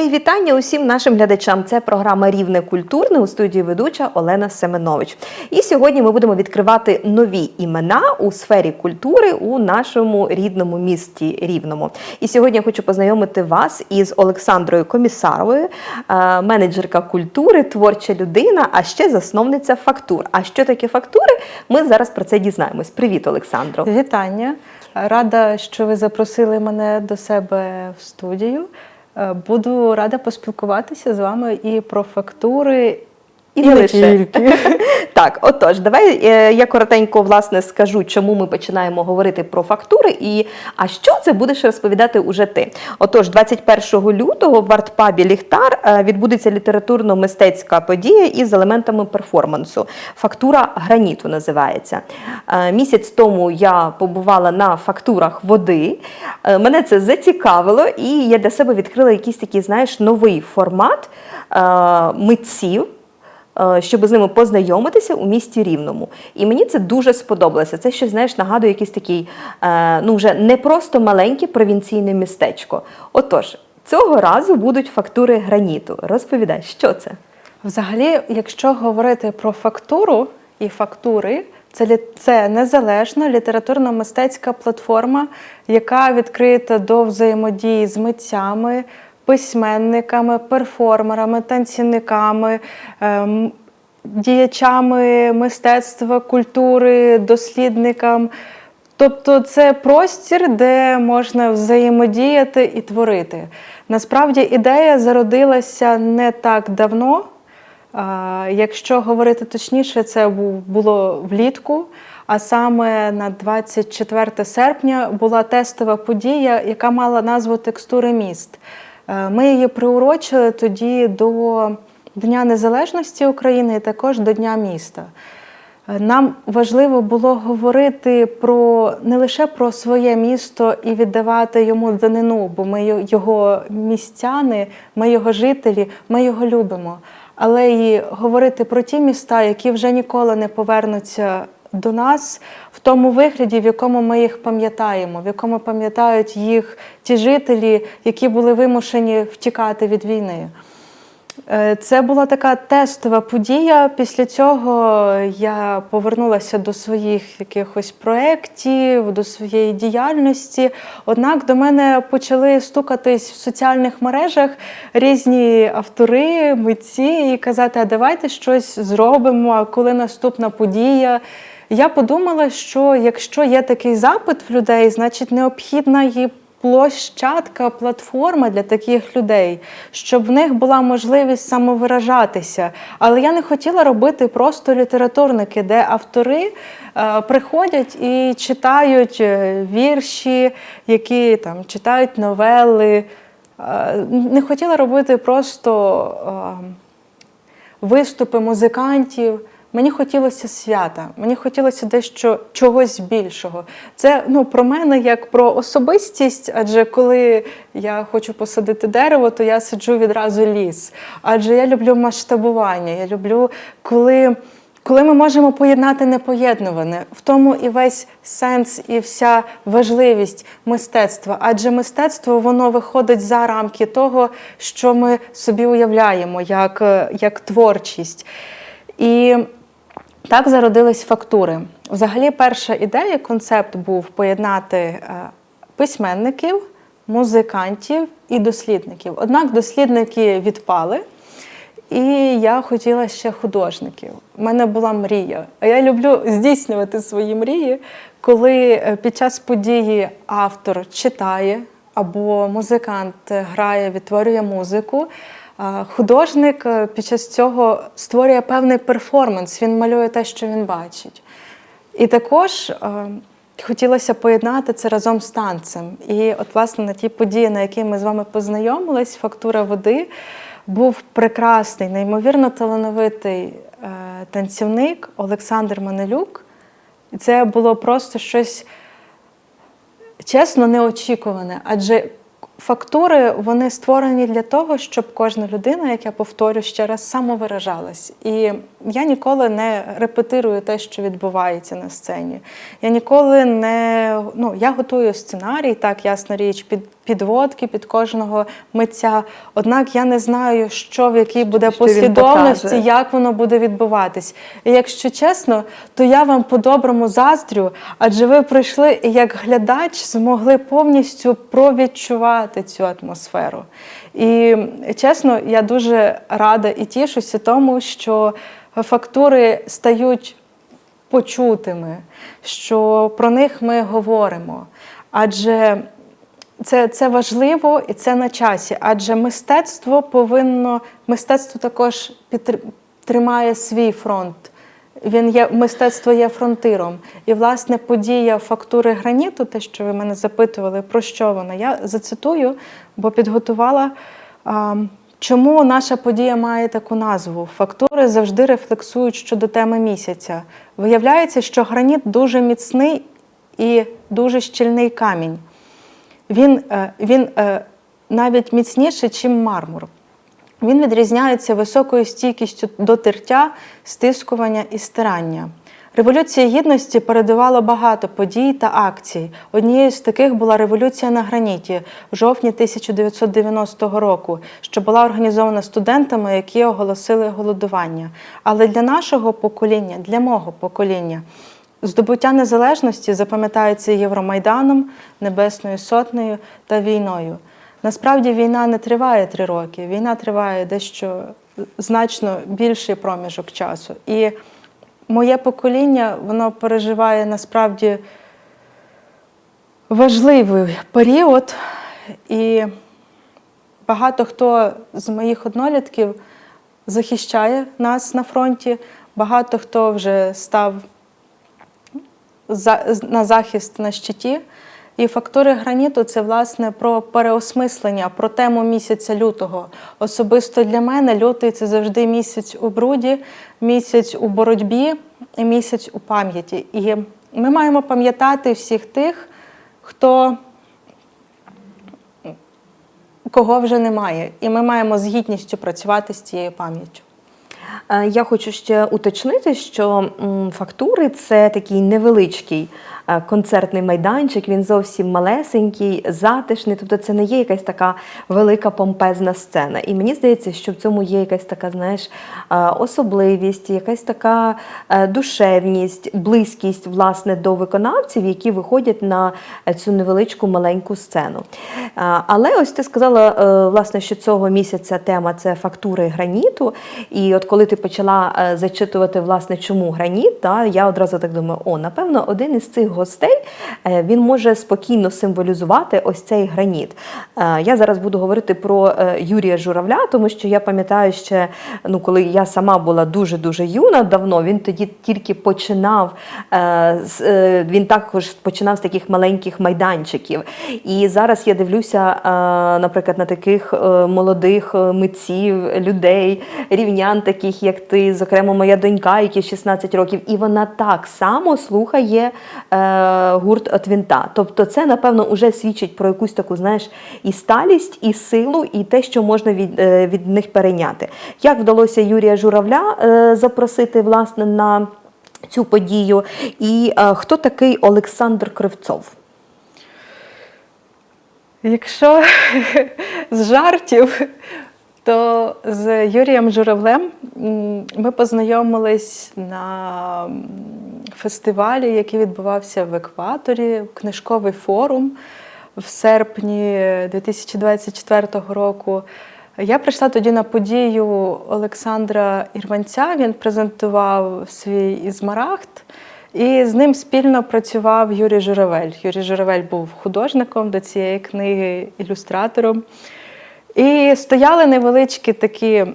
Мої вітання усім нашим глядачам. Це програма Рівне культурне у студії ведуча Олена Семенович. І сьогодні ми будемо відкривати нові імена у сфері культури у нашому рідному місті Рівному. І сьогодні я хочу познайомити вас із Олександрою Комісаровою, е, менеджерка культури, творча людина, а ще засновниця фактур. А що таке фактури? Ми зараз про це дізнаємось. Привіт, Олександро. Вітання. Рада, що ви запросили мене до себе в студію. Е, Буду рада поспілкуватися з вами і про фактури, і, не тільки. Так, отож, давай е, я коротенько власне скажу, чому ми починаємо говорити про фактури, і а що це будеш розповідати уже ти. Отож, 21 лютого в артпабі Ліхтар е, відбудеться літературно-мистецька подія із елементами перформансу. Фактура граніту називається. Е, Місяць тому я побувала на фактурах води. Мене це зацікавило, і я для себе відкрила якийсь такий, знаєш, новий формат митців щоб з ними познайомитися у місті Рівному. І мені це дуже сподобалося. Це ще, знаєш, нагадує якийсь такий, е, ну вже не просто маленьке провінційне містечко. Отож, цього разу будуть фактури граніту. Розповідай, що це? Взагалі, якщо говорити про фактуру і фактури, це, це незалежна літературно-мистецька платформа, яка відкрита до взаємодії з митцями, письменниками, перформерами, танцівниками, ем, діячами мистецтва, культури, дослідникам. Тобто це простір, де можна взаємодіяти і творити. Насправді ідея зародилася не так давно. Якщо говорити точніше, це було влітку, а саме на 24 серпня була тестова подія, яка мала назву Текстури міст. Е, Ми її приурочили тоді до Дня Незалежності України і також до Дня міста. Е, Нам важливо було говорити про не лише про своє місто і віддавати йому данину, бо ми його містяни, ми його жителі, ми його любимо. Але і говорити про ті міста, які вже ніколи не повернуться до нас в тому вигляді, в якому ми їх пам'ятаємо, в якому пам'ятають їх ті жителі, які були вимушені втікати від війни. Е, Це була така тестова подія. Після цього я повернулася до своїх якихось проєктів, до своєї діяльності. Однак до мене почали стукатись в соціальних мережах різні автори, митці і казати, а давайте щось зробимо, а коли наступна подія. Я подумала, що якщо є такий запит в людей, значить необхідна її площадка, платформа для таких людей, щоб в них була можливість самовиражатися. Але я не хотіла робити просто літературники, де автори е, приходять і читають е, вірші, які там читають новели. Е, не хотіла робити просто. Виступи музикантів. Мені хотілося свята, мені хотілося дещо чогось більшого. Це ну, про мене як про особистість, адже коли я хочу посадити дерево, то я саджу відразу ліс. Адже я люблю масштабування, я люблю, коли. Коли ми можемо поєднати непоєднуване, в тому і весь сенс, і вся важливість мистецтва. Адже мистецтво воно виходить за рамки того, що ми собі уявляємо, як, як творчість. І так зародились фактури. Взагалі, перша ідея, концепт був поєднати е, письменників, музикантів і дослідників. Однак дослідники відпали. І я хотіла ще художників. У мене була мрія. А я люблю здійснювати свої мрії, коли е, під час події автор читає або музикант грає, відтворює музику. Художник е, під час цього створює певний перформанс, він малює те, що він бачить. І також е, хотілося поєднати це разом з танцем. І от, власне, на тій події, на якій ми з вами познайомились, фактура води, був прекрасний, неймовірно талановитий е, танцівник Олександр Манелюк. І це було просто щось чесно неочікуване. Адже Фактури вони створені для того, щоб кожна людина, як я повторю ще раз, самовиражалась. І я ніколи не репетирую те, що відбувається на сцені. Я ніколи не ну, я готую сценарій, так, ясна річ, під підводки під кожного митця. Однак я не знаю, що в якій буде Що послідовності, як воно буде відбуватись. І якщо чесно, то я вам по-доброму заздрю, адже ви прийшли і як глядач змогли повністю провідчувати цю атмосферу. І чесно, я дуже рада і тішуся тому, що фактури стають почутими, що про них ми говоримо. Адже це, це важливо і це на часі, адже мистецтво повинно, мистецтво також підтр- тримає свій фронт. Він є мистецтво є фронтиром. І власне подія фактури граніту, те, що ви мене запитували, про що вона, я зацитую, бо підготувала. А, Чому наша подія має таку назву? Фактури завжди рефлексують щодо теми місяця. Виявляється, що граніт дуже міцний і дуже щільний камінь. Він, е, він е, навіть міцніший, ніж мармур. Він відрізняється високою стійкістю до тертя, стискування і стирання. Революція гідності передувала багато подій та акцій. Однією з таких була революція на граніті в жовтні 1990 року, що була організована студентами, які оголосили голодування. Але для нашого покоління, для мого покоління, здобуття незалежності запам'ятається Євромайданом, Небесною Сотнею та війною. Насправді війна не триває три роки, війна триває дещо значно більший проміжок часу. І моє покоління воно переживає насправді важливий період, і багато хто з моїх однолітків захищає нас на фронті, багато хто вже став на захист на щиті. І фактури граніту це власне про переосмислення, про тему місяця лютого. Особисто для мене лютий це завжди місяць у бруді, місяць у боротьбі і місяць у пам'яті. І ми маємо пам'ятати всіх тих, хто кого вже немає. І ми маємо з гідністю працювати з цією пам'яттю. Е, Я хочу ще уточнити, що фактури це такий невеличкий е, концертний майданчик. Він зовсім малесенький, затишний. Тобто, це не є якась така велика помпезна сцена. І мені здається, що в цьому є якась така, знаєш, е, особливість, якась така душевність, близькість власне до виконавців, які виходять на цю невеличку маленьку сцену. Але ось ти сказала, власне, що цього місяця тема це фактури граніту. І от коли ти почала е, зачитувати, власне, чому граніт, та, я одразу так думаю, о, напевно, один із цих гостей е, він може спокійно символізувати ось цей граніт. Е, Я зараз буду говорити про Юрія Журавля, тому що я пам'ятаю ще, ну, коли я сама була дуже-дуже юна давно, він тоді тільки починав, він також починав з таких маленьких майданчиків. І зараз я дивлюся, наприклад, на таких молодих митців, людей, рівнян, таких як ти, зокрема, моя донька, якій 16 років, і вона так само слухає е, гурт Отвінта. Тобто, це, напевно, вже свідчить про якусь таку, знаєш, і сталість, і силу, і те, що можна від, е, від них перейняти. Як вдалося Юрія Журавля е, запросити власне на цю подію? І е, хто такий Олександр Кривцов? Якщо з жартів, то з Юрієм Журавлем ми познайомились на фестивалі, який відбувався в екваторі, книжковий форум в серпні 2024 року. Я прийшла тоді на подію Олександра Ірванця. Він презентував свій ізмарагд. І з ним спільно працював Юрій Журавель. Юрій Журавель був художником до цієї книги, ілюстратором. І стояли невеличкі такі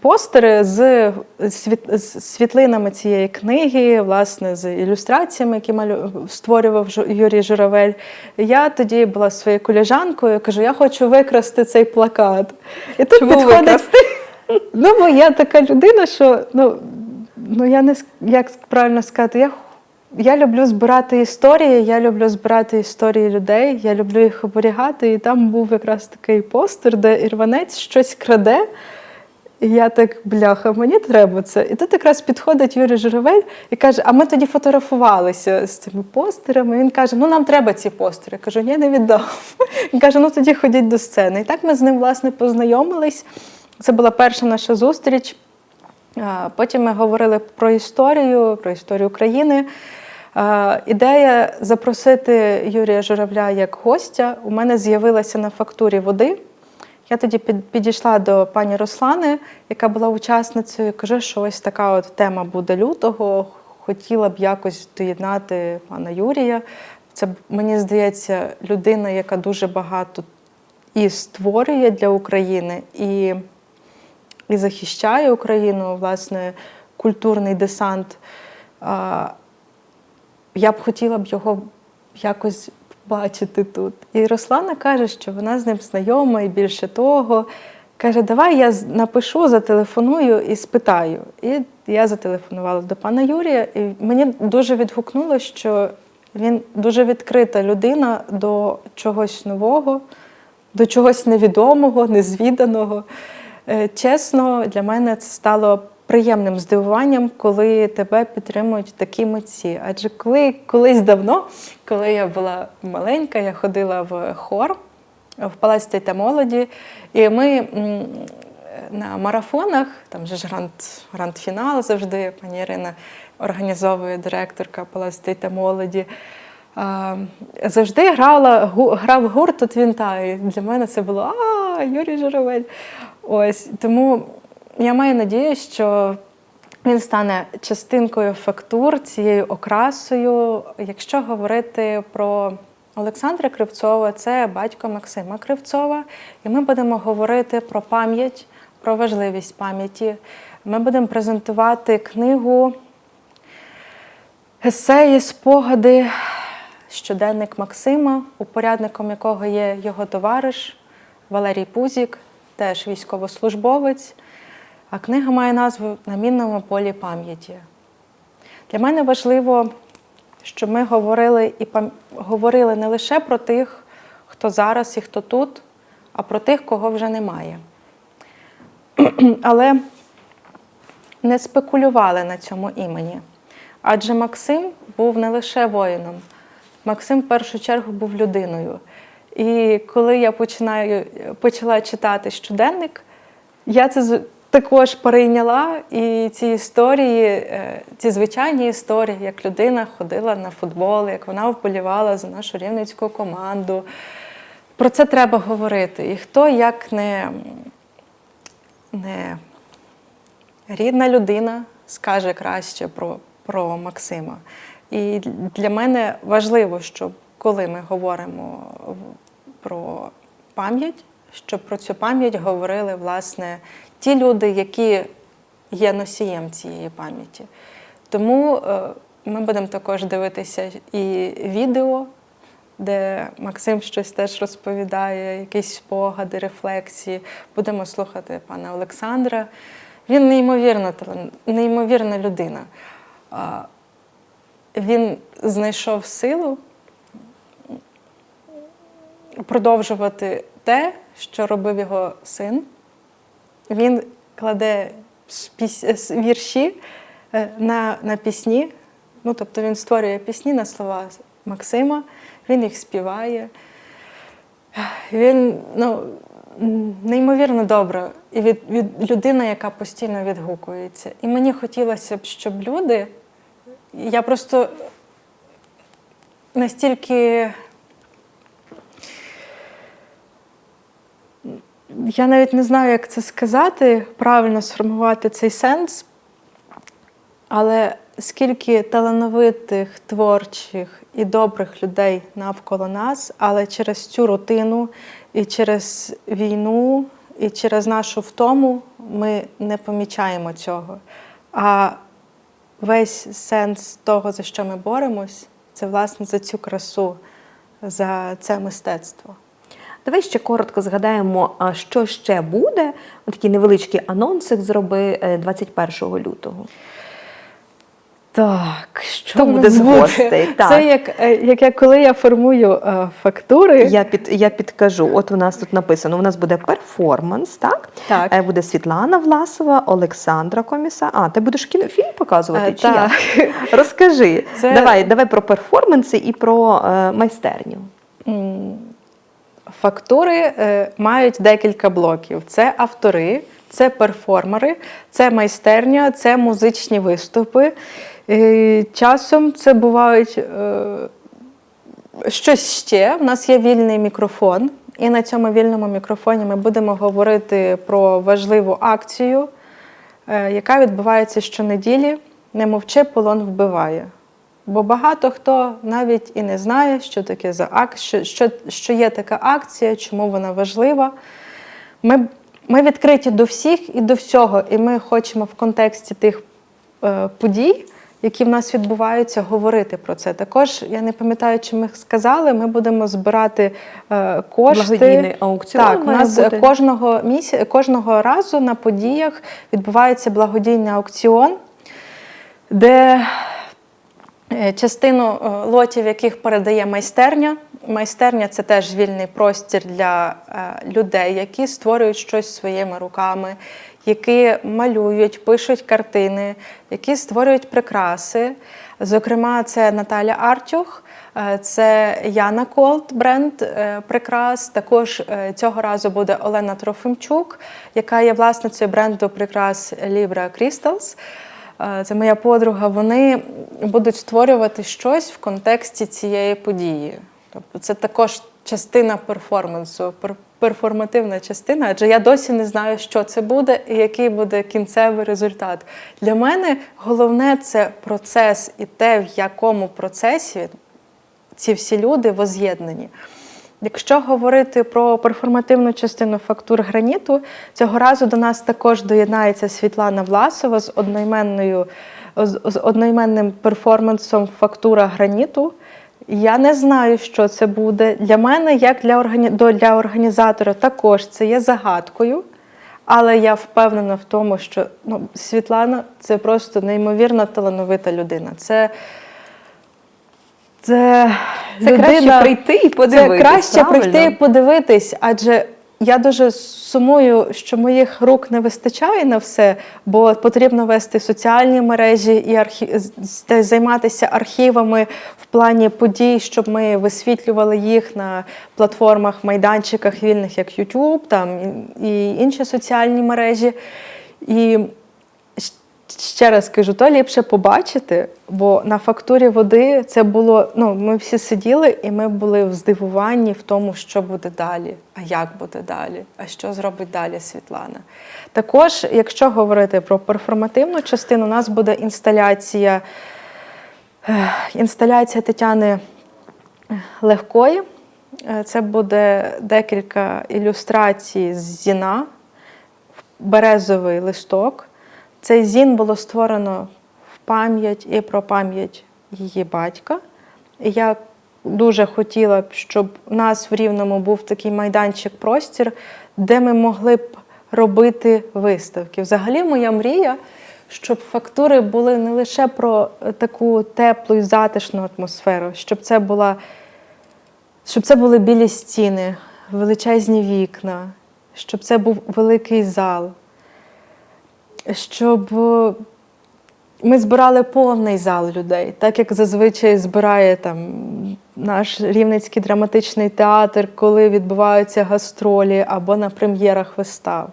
постери з, світлинами цієї книги, власне, з ілюстраціями, які створював Юрій Журавель. Я тоді була своєю коліжанкою, кажу, я хочу викрасти цей плакат. І тут Чому підходить викрасти? Ну, бо я така людина, що ну, ну я не як правильно сказати, я Я люблю збирати історії, я люблю збирати історії людей, я люблю їх оберігати. І там був якраз такий постер, де ірванець щось краде. І я так, бляха, мені треба це. І тут якраз підходить Юрій Журавель і каже: А ми тоді фотографувалися з цими постерами. Він каже: Ну нам треба ці постери. Я кажу, ні, не віддам. Він каже: Ну тоді ходіть до сцени. І так ми з ним власне познайомились. Це була перша наша зустріч. Потім ми говорили про історію, про історію України. Ідея запросити Юрія Журавля як гостя у мене з'явилася на фактурі води. Я тоді підійшла до пані Руслани, яка була учасницею, каже, що ось така от тема буде лютого. Хотіла б якось доєднати пана Юрія. Це мені здається людина, яка дуже багато і створює для України, і і захищає Україну, власне, культурний десант. Я б хотіла б його якось бачити тут. І Руслана каже, що вона з ним знайома, і більше того, каже, давай я напишу, зателефоную і спитаю. І я зателефонувала до пана Юрія, і мені дуже відгукнуло, що він дуже відкрита людина до чогось нового, до чогось невідомого, незвіданого. Е, Чесно, для мене це стало приємним здивуванням, коли тебе підтримують такі митці. Адже коли колись давно, коли я була маленька, я ходила в хор в Палаці та молоді, і ми на марафонах, там же ж гранд, гранд-фінал завжди, пані Ірина організовує директорка Палаці та молоді. А, завжди грала, гу- грав гурт тут вінта. І для мене це було а, Юрій Журавель. Ось тому я маю надію, що він стане частинкою фактур цією окрасою. Якщо говорити про Олександра Кривцова, це батько Максима Кривцова, і ми будемо говорити про пам'ять, про важливість пам'яті. Ми будемо презентувати книгу Есеї, спогади, щоденник Максима, упорядником якого є його товариш Валерій Пузік, теж військовослужбовець. А книга має назву На мінному полі пам'яті. Для мене важливо, щоб ми говорили і пам- говорили не лише про тих, хто зараз і хто тут, а про тих, кого вже немає. Але не спекулювали на цьому імені. Адже Максим був не лише воїном, Максим в першу чергу був людиною. І коли я починаю, почала читати щоденник, я це також перейняла. І ці історії, е, ці звичайні історії, як людина ходила на футбол, як вона вболівала за нашу рівненську команду. Про це треба говорити. І хто як не, не рідна людина скаже краще про, про Максима. І для мене важливо, щоб коли ми говоримо про пам'ять, щоб про цю пам'ять говорили власне ті люди, які є носієм цієї пам'яті. Тому е, ми будемо також дивитися і відео, де Максим щось теж розповідає, якісь спогади, рефлексії. Будемо слухати пана Олександра. Він неймовірна, неймовірна людина. Він знайшов силу продовжувати те, що робив його син. Він кладе вірші е, на, на пісні. Ну, тобто він створює пісні на слова Максима, він їх співає. Він ну, неймовірно добра і від, від людина, яка постійно відгукується. І мені хотілося б, щоб люди, я просто настільки. Я навіть не знаю, як це сказати, правильно сформувати цей сенс. Але скільки талановитих, творчих і добрих людей навколо нас, але через цю рутину і через війну, і через нашу втому ми не помічаємо цього. А весь сенс того, за що ми боремось, це власне за цю красу, за це мистецтво. Давай ще коротко згадаємо, що ще буде. Такий невеличкий анонсик зроби е, 21 лютого. Так, що Хто буде з гостей? Так. Це як, е, як я, коли я формую е, фактури. Я під я підкажу. От у нас тут написано: у нас буде перформанс, так? Так. Е, Буде Світлана Власова, Олександра Коміса. А, ти будеш кінофільм показувати? Е, чи як? Розкажи. Це- Давай, давай про перформанси і про е, майстерню. Фактури е, мають декілька блоків: це автори, це перформери, це майстерня, це музичні виступи. Е, Часом це бувають е, щось ще. У нас є вільний мікрофон, і на цьому вільному мікрофоні ми будемо говорити про важливу акцію, яка відбувається щонеділі. Не мовчи, полон вбиває. Бо багато хто навіть і не знає, що таке за ак... що, що, що є така акція, чому вона важлива. Ми, ми відкриті до всіх і до всього, і ми хочемо в контексті тих е, подій, які в нас відбуваються, говорити про це. Також я не пам'ятаю, чи ми сказали, ми будемо збирати е, кошти. Благодійний аукціон Так, у нас бути. кожного місяця, кожного разу на подіях відбувається благодійний аукціон, де Частину е, лотів, яких передає майстерня. Майстерня це теж вільний простір для е, людей, які створюють щось своїми руками, які малюють, пишуть картини, які створюють прикраси. Зокрема, це Наталя Артюх, е, це Яна Колт, бренд е, прикрас. Також е, цього разу буде Олена Трофимчук, яка є власницею бренду прикрас Libra Crystals. Е, Це моя подруга. Вони будуть створювати щось в контексті цієї події. Тобто це також частина перформансу, перформативна частина, адже я досі не знаю, що це буде і який буде кінцевий результат. Для мене головне це процес і те, в якому процесі ці всі люди воз'єднані. Якщо говорити про перформативну частину фактур граніту, цього разу до нас також доєднається Світлана Власова з одноіменною з одноіменним перформансом фактура граніту. Я не знаю, що це буде. Для мене, як для, органі... для організатора, також це є загадкою. Але я впевнена в тому, що ну, Світлана це просто неймовірно талановита людина. Це, це, Це краще прийти і подивитись, Це краще правильно? прийти і подивитись, адже я дуже сумую, що моїх рук не вистачає на все, бо потрібно вести соціальні мережі і архі... займатися архівами в плані подій, щоб ми висвітлювали їх на платформах, майданчиках вільних, як YouTube, там і інші соціальні мережі. І ще раз кажу, то ліпше побачити, бо на фактурі води це було. Ну, ми всі сиділи і ми були в здивуванні в тому, що буде далі, а як буде далі, а що зробить далі Світлана. Також, якщо говорити про перформативну частину, у нас буде інсталяція, інсталяція Тетяни Легкої. Е, Це буде декілька ілюстрацій з зіна, березовий листок. Цей зін було створено в пам'ять і про пам'ять її батька. І я дуже хотіла б, щоб у нас в Рівному був такий майданчик-простір, де ми могли б робити виставки. Взагалі, моя мрія, щоб фактури були не лише про таку теплу і затишну атмосферу, щоб це була щоб це були білі стіни, величезні вікна, щоб це був великий зал, щоб е, ми збирали повний зал людей, так як зазвичай збирає там наш Рівненський драматичний театр, коли відбуваються гастролі або на прем'єрах вистав.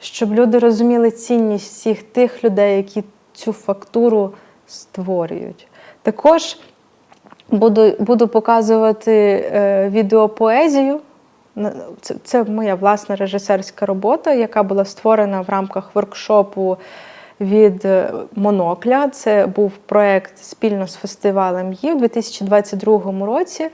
Щоб люди розуміли цінність всіх тих людей, які цю фактуру створюють. Також буду, буду показувати е, відеопоезію. Це, це моя власна режисерська робота, яка була створена в рамках воркшопу від е, Монокля. Це був проєкт спільно з фестивалем ї у 2022 році.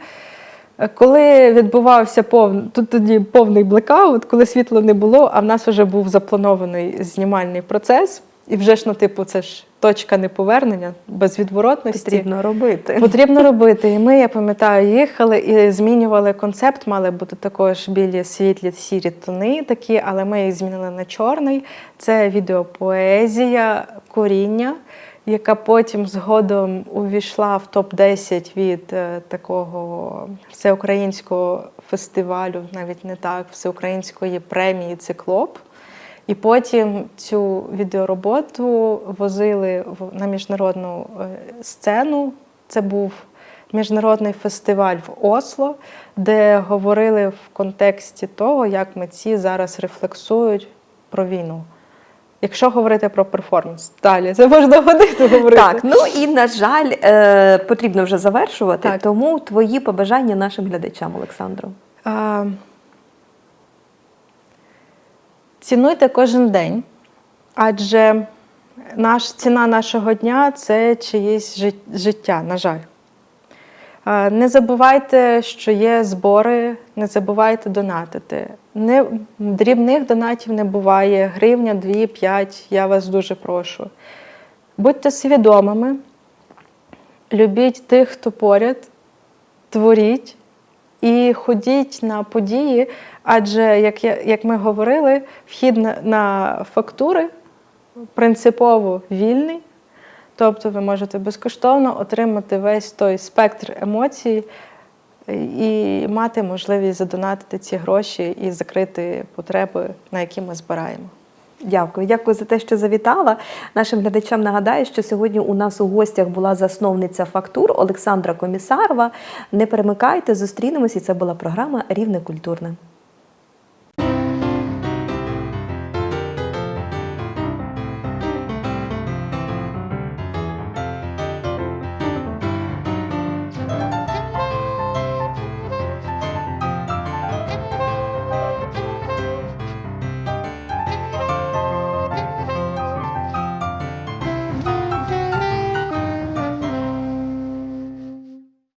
Е, Коли відбувався повний, тут тоді повний блекаут, коли світла не було, а в нас вже був запланований знімальний процес. І вже ж, ну, типу, це ж точка неповернення, безвідворотності. Потрібно робити. Потрібно робити. І ми, я пам'ятаю, їхали і змінювали концепт. Мали бути також білі світлі сірі тони такі, але ми їх змінили на чорний. Це відеопоезія, коріння, яка потім згодом увійшла в топ-10 від е, такого всеукраїнського фестивалю, навіть не так, всеукраїнської премії Циклоп. І потім цю відеороботу возили на міжнародну е, сцену. Це був міжнародний фестиваль в Осло, де говорили в контексті того, як митці зараз рефлексують про війну. Якщо говорити про перформанс, далі це можна годину говорити. Так, ну і на жаль, е, потрібно вже завершувати. Так. Тому твої побажання нашим глядачам, Олександро. А, цінуйте кожен день, адже наш, ціна нашого дня це чиєсь життя, на жаль. Не забувайте, що є збори, не забувайте донатити. Не, дрібних донатів не буває, гривня, дві, п'ять, я вас дуже прошу. Будьте свідомими, любіть тих, хто поряд, творіть і ходіть на події, адже, як, я, як ми говорили, вхід на, на фактури принципово вільний. Тобто ви можете безкоштовно отримати весь той спектр емоцій і мати можливість задонатити ці гроші і закрити потреби, на які ми збираємо. Дякую, дякую за те, що завітала. Нашим глядачам нагадаю, що сьогодні у нас у гостях була засновниця фактур Олександра Комісарова. Не перемикайте, зустрінемось, і це була програма Рівне культурне.